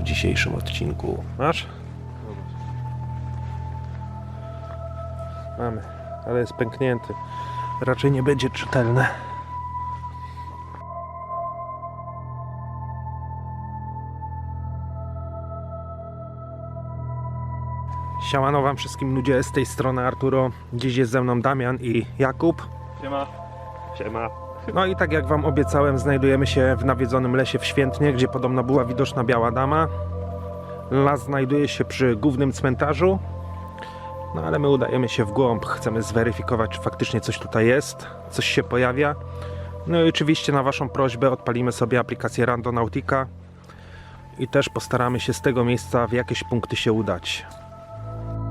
w dzisiejszym odcinku. Masz? Mamy, ale jest pęknięty. Raczej nie będzie czytelne. Siemano wam wszystkim ludzie, z tej strony Arturo. Dziś jest ze mną Damian i Jakub. Siema. Siema. No i tak jak wam obiecałem, znajdujemy się w nawiedzonym lesie w Świętnie, gdzie podobno była widoczna biała dama. Las znajduje się przy głównym cmentarzu. No ale my udajemy się w głąb, chcemy zweryfikować, czy faktycznie coś tutaj jest, coś się pojawia. No i oczywiście na waszą prośbę odpalimy sobie aplikację Randonautica i też postaramy się z tego miejsca w jakieś punkty się udać.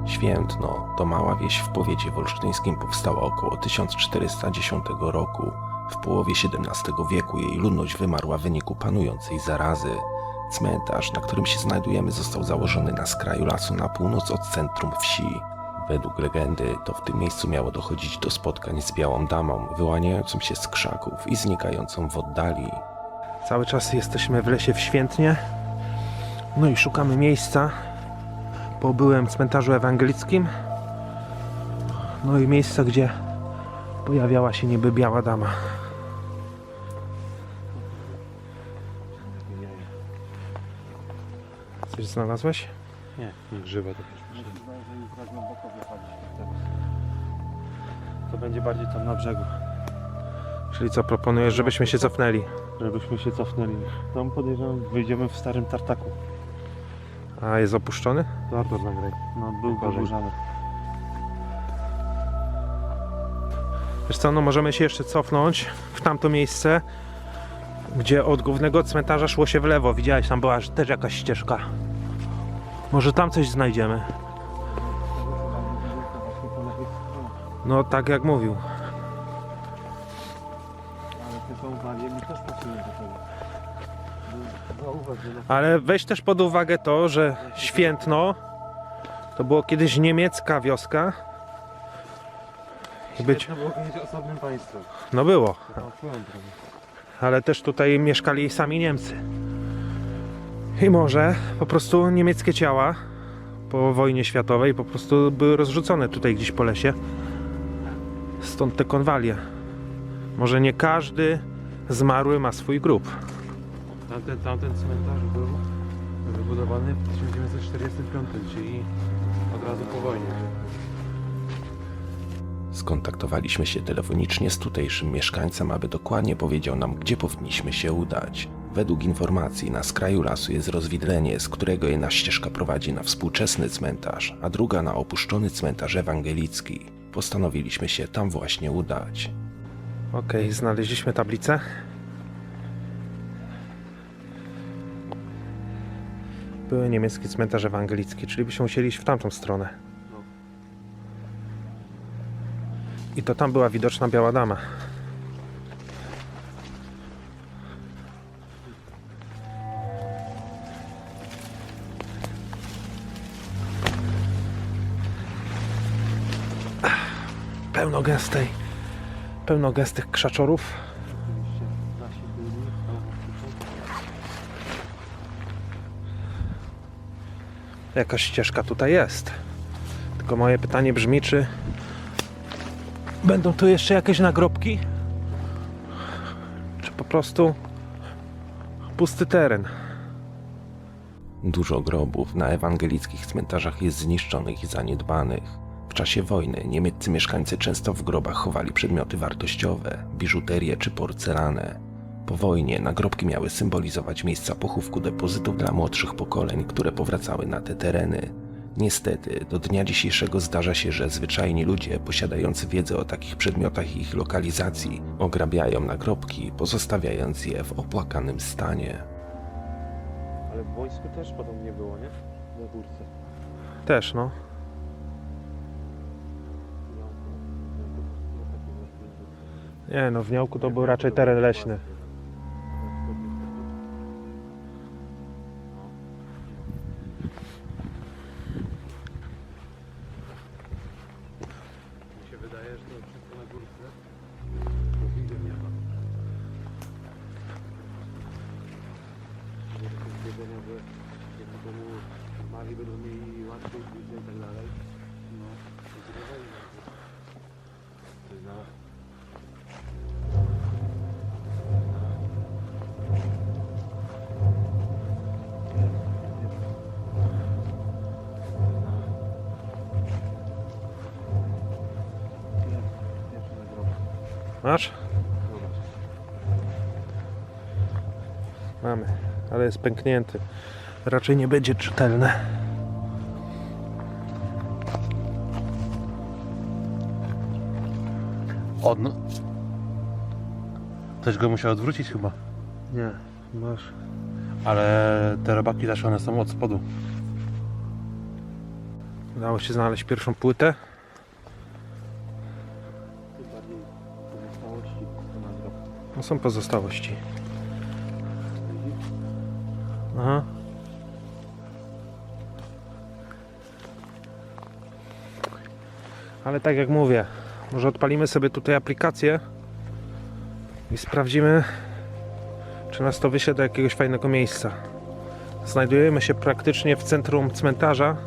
Świętno to mała wieś w powiecie wolsztyńskim powstała około 1410 roku. W połowie XVII wieku jej ludność wymarła w wyniku panującej zarazy. Cmentarz, na którym się znajdujemy, został założony na skraju lasu na północ od centrum wsi. Według legendy to w tym miejscu miało dochodzić do spotkań z białą damą, wyłaniającą się z krzaków i znikającą w oddali. Cały czas jesteśmy w lesie w Świętnie. No i szukamy miejsca po byłym cmentarzu ewangelickim. No i miejsca, gdzie pojawiała się niby biała dama. Coś znalazłeś? Nie, nie grzyba to To będzie bardziej tam na brzegu, Czyli co proponujesz, żebyśmy się cofnęli? żebyśmy się cofnęli. Tam podejrzewam, wyjdziemy w starym tartaku. A jest opuszczony? Artur nagraj. No, był wyburzany. Wiesz co, no możemy się jeszcze cofnąć w tamto miejsce, gdzie od głównego cmentarza szło się w lewo. Widziałeś, tam była też jakaś ścieżka. Może tam coś znajdziemy. No tak jak mówił. Ale te bałwanie mi też do tego. Ale weź też pod uwagę to, że Świętno to było kiedyś niemiecka wioska. Być, to było kiedyś osobnym państwem. no było, ale też tutaj mieszkali sami Niemcy. I może po prostu niemieckie ciała po wojnie światowej po prostu były rozrzucone tutaj gdzieś po lesie. Stąd te konwalie. Może nie każdy zmarły ma swój grób. Tamten, tamten cmentarz był wybudowany w 1945, czyli od razu po wojnie. Skontaktowaliśmy się telefonicznie z tutejszym mieszkańcem, aby dokładnie powiedział nam, gdzie powinniśmy się udać. Według informacji na skraju lasu jest rozwidlenie, z którego jedna ścieżka prowadzi na współczesny cmentarz, a druga na opuszczony cmentarz ewangelicki. Postanowiliśmy się tam właśnie udać. Okej, znaleźliśmy tablicę. Były niemiecki cmentarz ewangelicki, czyli byśmy musieli iść w tamtą stronę. I to tam była widoczna biała dama. Pełno gęstej, pełno gęstych krzaczorów. Jakaś ścieżka tutaj jest. Tylko moje pytanie brzmi, czy będą tu jeszcze jakieś nagrobki? Czy po prostu pusty teren? Dużo grobów na ewangelickich cmentarzach jest zniszczonych i zaniedbanych. W czasie wojny niemieccy mieszkańcy często w grobach chowali przedmioty wartościowe, biżuterię czy porcelanę. Po wojnie nagrobki miały symbolizować miejsca pochówku depozytów dla młodszych pokoleń, które powracały na te tereny. Niestety, do dnia dzisiejszego zdarza się, że zwyczajni ludzie posiadający wiedzę o takich przedmiotach i ich lokalizacji ograbiają nagrobki, pozostawiając je w opłakanym stanie. Ale w wojsku też podobnie było, nie? Na górce. Też, no. Nie, no w Niałku to był raczej teren leśny. To Mali będą mieli łatwiej i tak dalej. Masz? Mamy, ale jest pęknięty. Raczej nie będzie czytelne. Od... Ktoś go musiał odwrócić chyba. Nie, masz. Ale te robaki też one są od spodu. Udało się znaleźć pierwszą płytę. No są pozostałości. Aha. Ale tak jak mówię, może odpalimy sobie tutaj aplikację i sprawdzimy, czy nas to wyśle do jakiegoś fajnego miejsca. Znajdujemy się praktycznie w centrum cmentarza.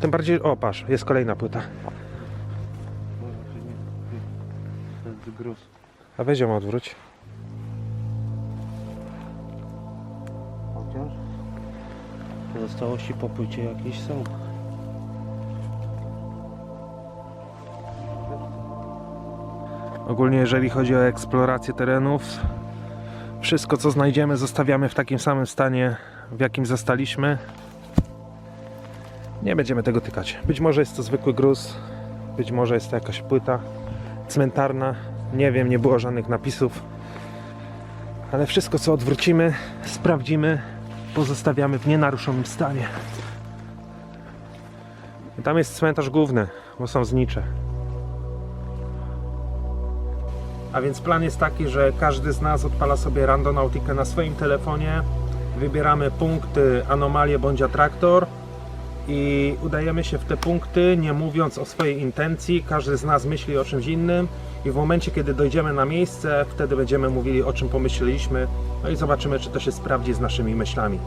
Tym bardziej, o patrz, jest kolejna płyta. Gruz. A weź ją odwróć. Chociaż pozostałości po płycie jakieś są. Ogólnie jeżeli chodzi o eksplorację terenów, wszystko co znajdziemy zostawiamy w takim samym stanie, w jakim zastaliśmy. Nie będziemy tego tykać. Być może jest to zwykły gruz, być może jest to jakaś płyta cmentarna. Nie wiem, nie było żadnych napisów. Ale wszystko co odwrócimy, sprawdzimy, pozostawiamy w nienaruszonym stanie. I tam jest cmentarz główny, bo są znicze. A więc plan jest taki, że każdy z nas odpala sobie randonautikę na swoim telefonie. Wybieramy punkty, anomalie bądź atraktor i udajemy się w te punkty, nie mówiąc o swojej intencji. Każdy z nas myśli o czymś innym i w momencie, kiedy dojdziemy na miejsce, wtedy będziemy mówili o czym pomyśleliśmy. No i zobaczymy, czy to się sprawdzi z naszymi myślami.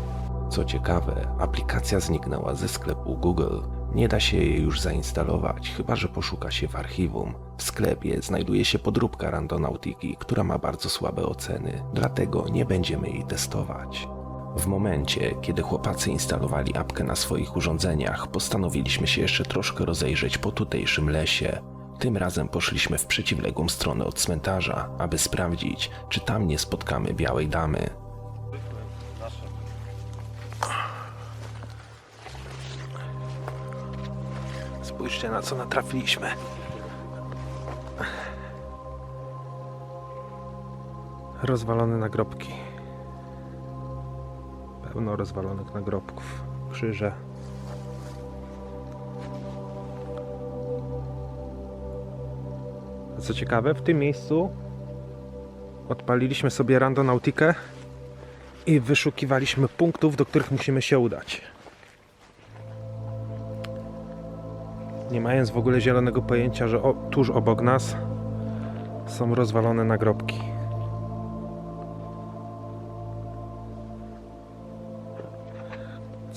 Co ciekawe, aplikacja zniknęła ze sklepu Google. Nie da się jej już zainstalować, chyba że poszuka się w archiwum. W sklepie znajduje się podróbka Randonautiki, która ma bardzo słabe oceny, dlatego nie będziemy jej testować. W momencie, kiedy chłopacy instalowali apkę na swoich urządzeniach, postanowiliśmy się jeszcze troszkę rozejrzeć po tutejszym lesie. Tym razem poszliśmy w przeciwległą stronę od cmentarza, aby sprawdzić, czy tam nie spotkamy białej damy. Spójrzcie na co natrafiliśmy. Rozwalone nagrobki. Pełno rozwalonych nagrobków. Krzyże. Co ciekawe, w tym miejscu odpaliliśmy sobie randonautikę i wyszukiwaliśmy punktów, do których musimy się udać. nie mając w ogóle zielonego pojęcia, że o, tuż obok nas są rozwalone nagrobki.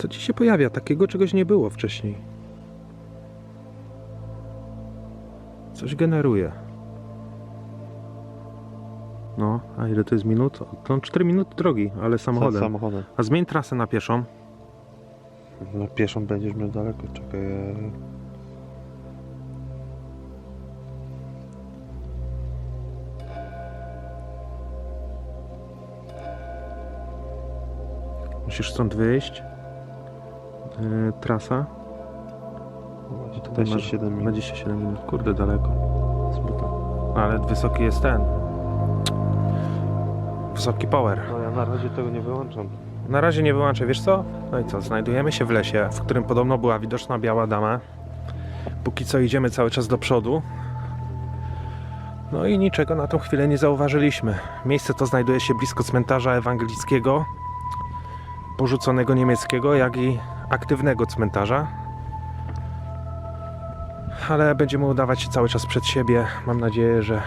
Co ci się pojawia? Takiego czegoś nie było wcześniej. Coś generuje. No, a ile to jest minut? To 4 minuty drogi, ale samochodem. Samochodem. A zmień trasę na pieszą. Na pieszą będziesz miał daleko, czekaj. Musisz stąd wyjść. Yy, trasa. Tutaj masz 27 minut. 27 minut. Kurde, daleko. Ale wysoki jest ten. Wysoki power. No ja na razie tego nie wyłączam. Na razie nie wyłączę, wiesz co? No i co? Znajdujemy się w lesie, w którym podobno była widoczna biała dama. Póki co idziemy cały czas do przodu. No i niczego na tą chwilę nie zauważyliśmy. Miejsce to znajduje się blisko cmentarza ewangelickiego, porzuconego niemieckiego, jak i aktywnego cmentarza. Ale będziemy udawać się cały czas przed siebie. Mam nadzieję, że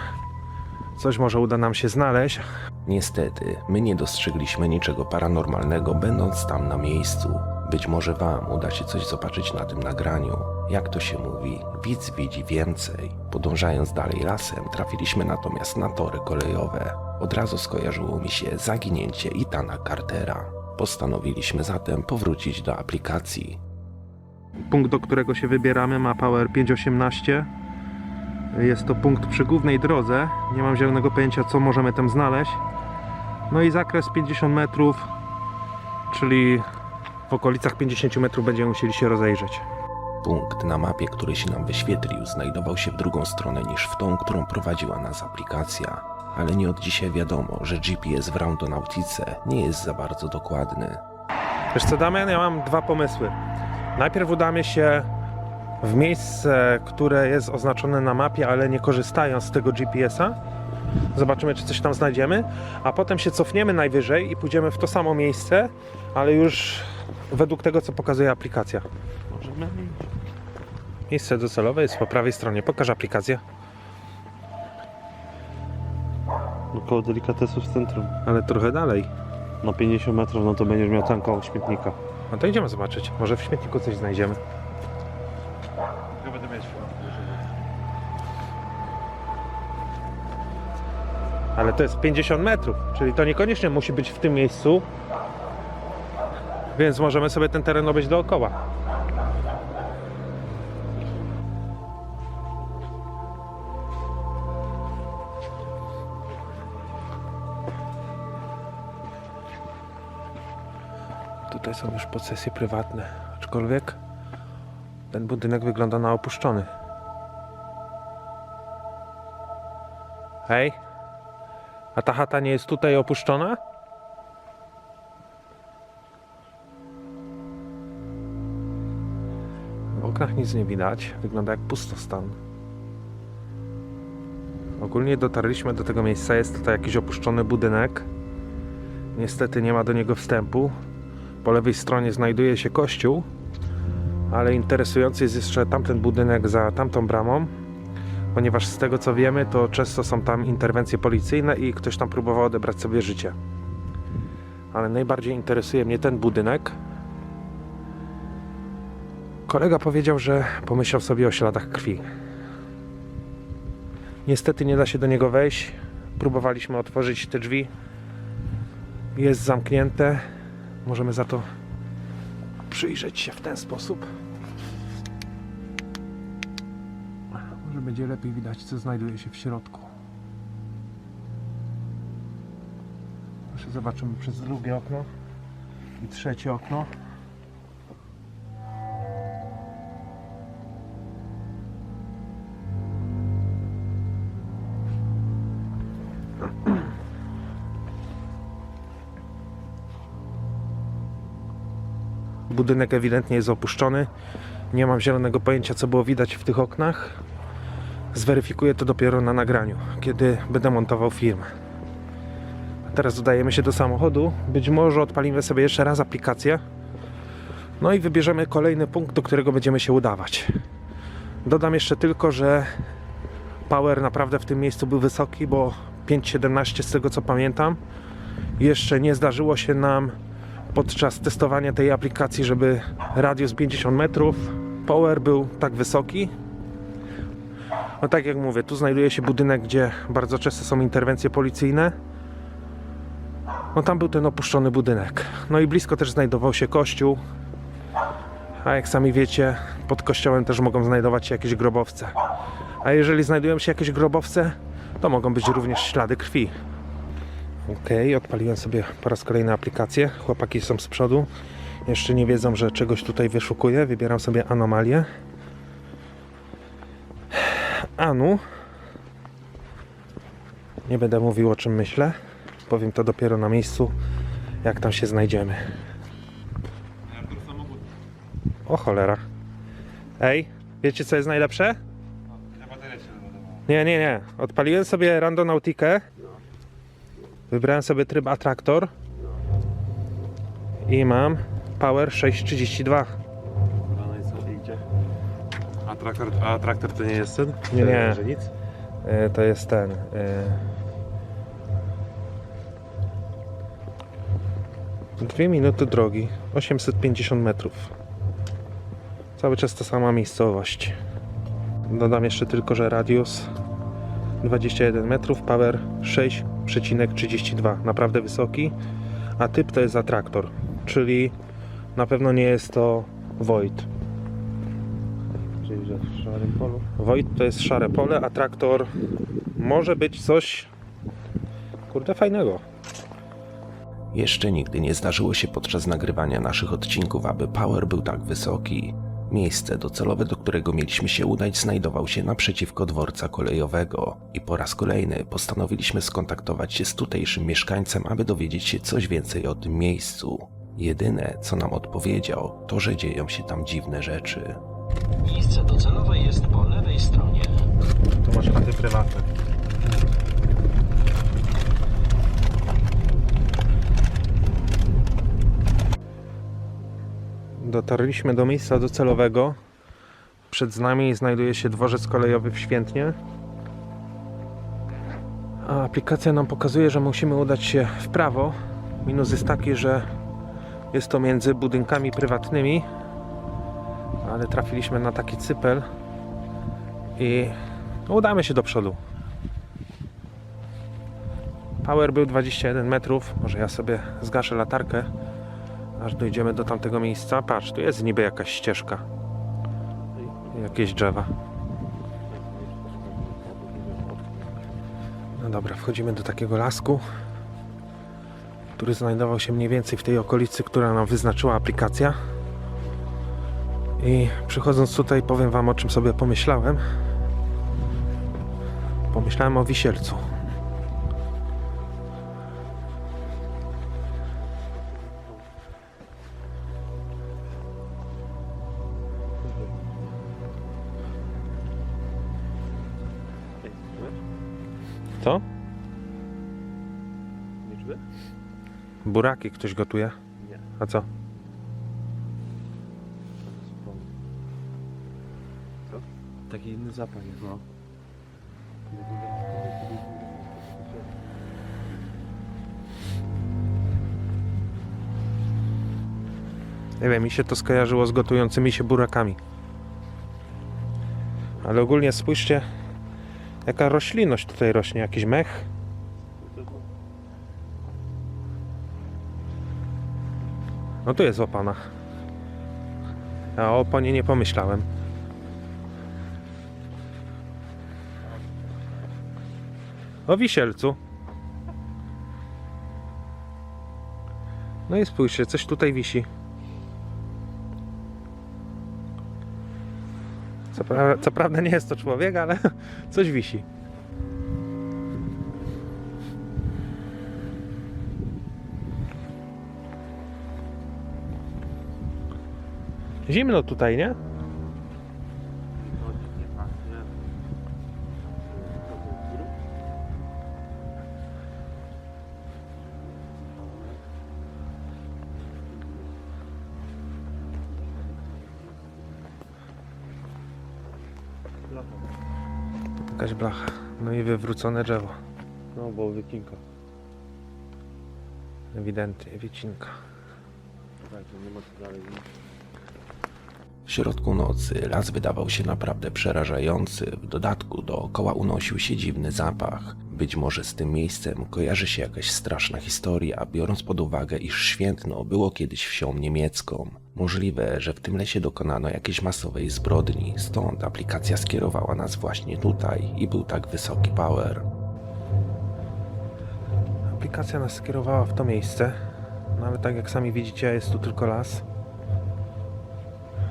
coś może uda nam się znaleźć. Niestety, my nie dostrzegliśmy niczego paranormalnego, będąc tam na miejscu. Być może Wam uda się coś zobaczyć na tym nagraniu. Jak to się mówi, widz widzi więcej. Podążając dalej lasem, trafiliśmy natomiast na tory kolejowe. Od razu skojarzyło mi się zaginięcie Itana Cartera. Postanowiliśmy zatem powrócić do aplikacji. Punkt, do którego się wybieramy, ma Power 518. Jest to punkt przy głównej drodze. Nie mam zielonego pojęcia, co możemy tam znaleźć. No i zakres 50 metrów, czyli w okolicach 50 metrów będziemy musieli się rozejrzeć. Punkt na mapie, który się nam wyświetlił, znajdował się w drugą stronę niż w tą, którą prowadziła nas aplikacja. Ale nie od dzisiaj wiadomo, że GPS w Roundonautice nie jest za bardzo dokładny. Wiesz co, Damian, ja mam dwa pomysły. Najpierw udamy się w miejsce, które jest oznaczone na mapie, ale nie korzystając z tego GPS-a. Zobaczymy, czy coś tam znajdziemy, a potem się cofniemy najwyżej i pójdziemy w to samo miejsce, ale już według tego, co pokazuje aplikacja. Możemy iść. Miejsce docelowe jest po prawej stronie. Pokaż aplikację. Koło delikatesów w centrum. Ale trochę dalej. No 50 metrów, no to będziesz miał tam koło śmietnika. No to idziemy zobaczyć. Może w śmietniku coś znajdziemy. Ja będę mieć Ale to jest 50 metrów, czyli to niekoniecznie musi być w tym miejscu. Więc możemy sobie ten teren obejść dookoła. Tutaj są już posesje prywatne, aczkolwiek ten budynek wygląda na opuszczony. Hej, a ta chata nie jest tutaj opuszczona? W oknach nic nie widać. Wygląda jak pustostan. Ogólnie dotarliśmy do tego miejsca. Jest tutaj jakiś opuszczony budynek. Niestety nie ma do niego wstępu. Po lewej stronie znajduje się kościół, ale interesujący jest jeszcze tamten budynek za tamtą bramą ponieważ z tego co wiemy, to często są tam interwencje policyjne i ktoś tam próbował odebrać sobie życie. Ale najbardziej interesuje mnie ten budynek. Kolega powiedział, że pomyślał sobie o śladach krwi. Niestety nie da się do niego wejść. Próbowaliśmy otworzyć te drzwi. Jest zamknięte. Możemy za to przyjrzeć się w ten sposób. Może będzie lepiej widać, co znajduje się w środku. Jeszcze zobaczymy przez drugie okno i trzecie okno. Budynek ewidentnie jest opuszczony. Nie mam zielonego pojęcia, co było widać w tych oknach. Zweryfikuję to dopiero na nagraniu, kiedy będę montował film. Teraz udajemy się do samochodu. Być może odpalimy sobie jeszcze raz aplikację. No i wybierzemy kolejny punkt, do którego będziemy się udawać. Dodam jeszcze tylko, że power naprawdę w tym miejscu był wysoki, bo 5.17 z tego co pamiętam. Jeszcze nie zdarzyło się nam podczas testowania tej aplikacji, żeby radius 50 metrów power był tak wysoki. No tak jak mówię, tu znajduje się budynek, gdzie bardzo często są interwencje policyjne. No tam był ten opuszczony budynek. No i blisko też znajdował się kościół. A jak sami wiecie, pod kościołem też mogą znajdować się jakieś grobowce. A jeżeli znajdują się jakieś grobowce, to mogą być również ślady krwi. Okej, odpaliłem sobie po raz kolejny aplikację. Chłopaki są z przodu. Jeszcze nie wiedzą, że czegoś tutaj wyszukuję. Wybieram sobie anomalię. Anu. Nie będę mówił o czym myślę. Powiem to dopiero na miejscu, jak tam się znajdziemy. O cholera. Ej, wiecie co jest najlepsze? Nie, nie, nie. Odpaliłem sobie Randonautikę. Wybrałem sobie tryb atraktor i mam Power 632. A traktor, a traktor to nie jest ten? Nie, nie. Nic? E, to jest ten. E, dwie minuty drogi, 850 metrów. Cały czas ta sama miejscowość. Dodam jeszcze tylko, że radius 21 metrów, power 6 6,32. Naprawdę wysoki. A typ to jest atraktor, czyli na pewno nie jest to Void. Czyli że w szarym polu. Void to jest szare pole, a traktor może być coś kurde fajnego. Jeszcze nigdy nie zdarzyło się podczas nagrywania naszych odcinków, aby power był tak wysoki. Miejsce docelowe, do którego mieliśmy się udać, znajdował się naprzeciwko dworca kolejowego i po raz kolejny postanowiliśmy skontaktować się z tutejszym mieszkańcem, aby dowiedzieć się coś więcej o tym miejscu. Jedyne, co nam odpowiedział, to, że dzieją się tam dziwne rzeczy. Miejsce docelowe jest po lewej stronie. Tu masz chaty prywatne. Dotarliśmy do miejsca docelowego. Przed nami znajduje się dworzec kolejowy w Świętnie. A aplikacja nam pokazuje, że musimy udać się w prawo. Minus jest taki, że jest to między budynkami prywatnymi, ale trafiliśmy na taki cypel i udamy się do przodu. Power był 21 metrów. Może ja sobie zgaszę latarkę, aż dojdziemy do tamtego miejsca. Patrz, tu jest niby jakaś ścieżka. Jakieś drzewa. No dobra, wchodzimy do takiego lasku, który znajdował się mniej więcej w tej okolicy, która nam wyznaczyła aplikacja. I przychodząc tutaj powiem Wam o czym sobie pomyślałem. Pomyślałem o wisielcu. Buraki ktoś gotuje? Nie. A co? Taki inny zapach jest, no. Nie wiem, mi się to skojarzyło z gotującymi się burakami. Ale ogólnie spójrzcie, jaka roślinność tutaj rośnie, jakiś mech. No tu jest opana. A o opanie nie pomyślałem. O wisielcu. No i spójrzcie, coś tutaj wisi. Co, pra co prawda nie jest to człowiek, ale coś wisi. Zimno tutaj, nie? Jakaś blacha. No i wywrócone drzewo. No, bo wycinka. Ewidentnie, wycinka. Tak, nie ma co dalej iść. W środku nocy las wydawał się naprawdę przerażający, w dodatku dookoła unosił się dziwny zapach. Być może z tym miejscem kojarzy się jakaś straszna historia, biorąc pod uwagę, iż Świętno było kiedyś wsią niemiecką. Możliwe, że w tym lesie dokonano jakiejś masowej zbrodni, stąd aplikacja skierowała nas właśnie tutaj i był tak wysoki power. Aplikacja nas skierowała w to miejsce, no ale tak jak sami widzicie, jest tu tylko las.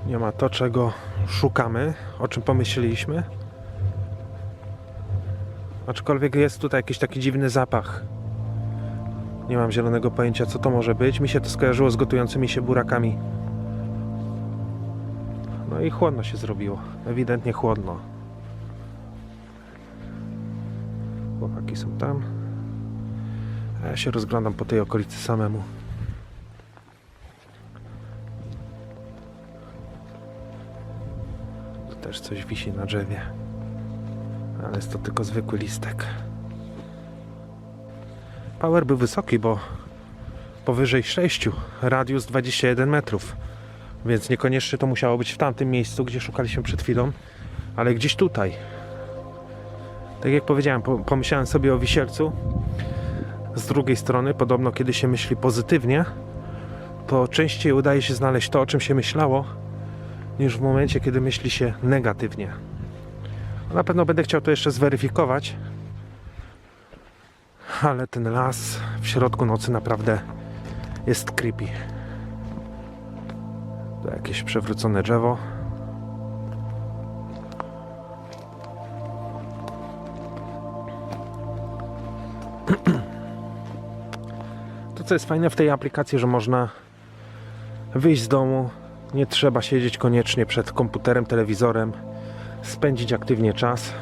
Nie ma to, czego szukamy, o czym pomyśleliśmy. Aczkolwiek jest tutaj jakiś taki dziwny zapach. Nie mam zielonego pojęcia, co to może być. Mi się to skojarzyło z gotującymi się burakami. No i chłodno się zrobiło. Ewidentnie chłodno. Chłopaki są tam. A ja się rozglądam po tej okolicy samemu. Też coś wisi na drzewie. Ale jest to tylko zwykły listek. Power był wysoki, bo powyżej 6, radius 21 metrów. Więc niekoniecznie to musiało być w tamtym miejscu, gdzie szukaliśmy przed chwilą, ale gdzieś tutaj. Tak jak powiedziałem, po- pomyślałem sobie o wisielcu. Z drugiej strony, podobno kiedy się myśli pozytywnie, to częściej udaje się znaleźć to, o czym się myślało, niż w momencie, kiedy myśli się negatywnie. Na pewno będę chciał to jeszcze zweryfikować, ale ten las w środku nocy naprawdę jest creepy. To jakieś przewrócone drzewo. To co jest fajne w tej aplikacji, że można wyjść z domu, nie trzeba siedzieć koniecznie przed komputerem, telewizorem, spędzić aktywnie czas.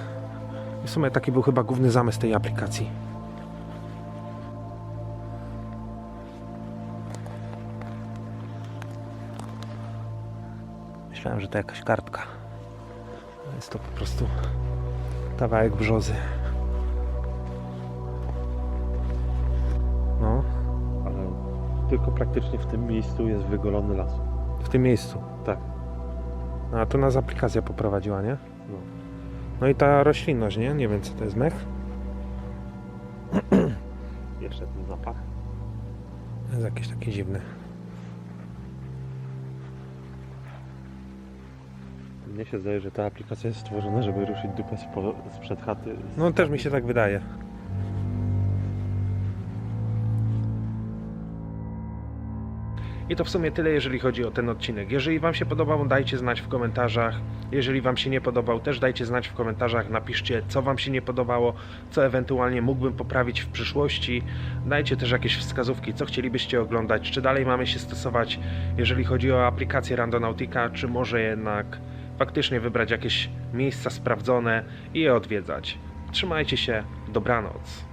W sumie taki był chyba główny zamysł tej aplikacji. Myślałem, że to jakaś kartka. Jest to po prostu kawałek brzozy. No, Ale tylko praktycznie w tym miejscu jest wygolony las. W tym miejscu. Tak. A to nas aplikacja poprowadziła, nie? No. No i ta roślinność, nie? Nie wiem co to jest mech. Jeszcze ten zapach. Jest jakieś takie dziwne. Mnie się zdaje, że ta aplikacja jest stworzona, żeby ruszyć dupę spo, sprzed chaty. No też mi się tak wydaje. I to w sumie tyle, jeżeli chodzi o ten odcinek. Jeżeli Wam się podobał, dajcie znać w komentarzach. Jeżeli Wam się nie podobał, też dajcie znać w komentarzach. Napiszcie, co Wam się nie podobało, co ewentualnie mógłbym poprawić w przyszłości. Dajcie też jakieś wskazówki, co chcielibyście oglądać. Czy dalej mamy się stosować, jeżeli chodzi o aplikację Randonautica, czy może jednak faktycznie wybrać jakieś miejsca sprawdzone i je odwiedzać. Trzymajcie się, dobranoc.